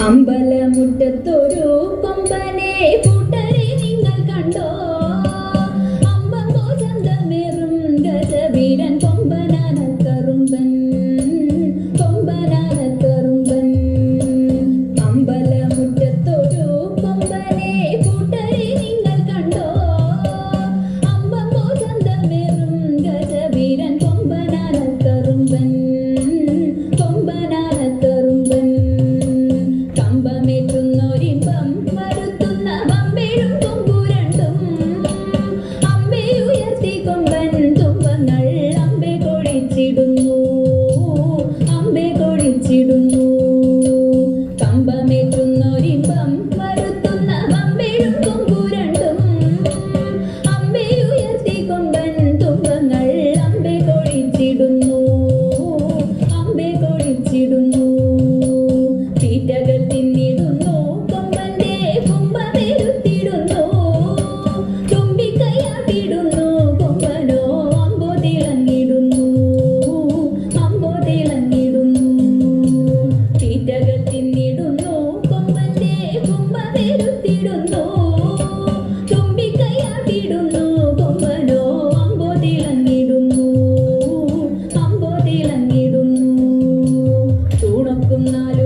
అంబల ముట్టతో రూపంబనే పుట్టరు കൊടിച്ചിടുന്നു അമ്പെ കൊടിച്ചിടുന്നു. കമ്പമേറ്റുന്നൊരിമ്പം വരുത്തുന്ന വമ്പേഴും ഉന്നാൽ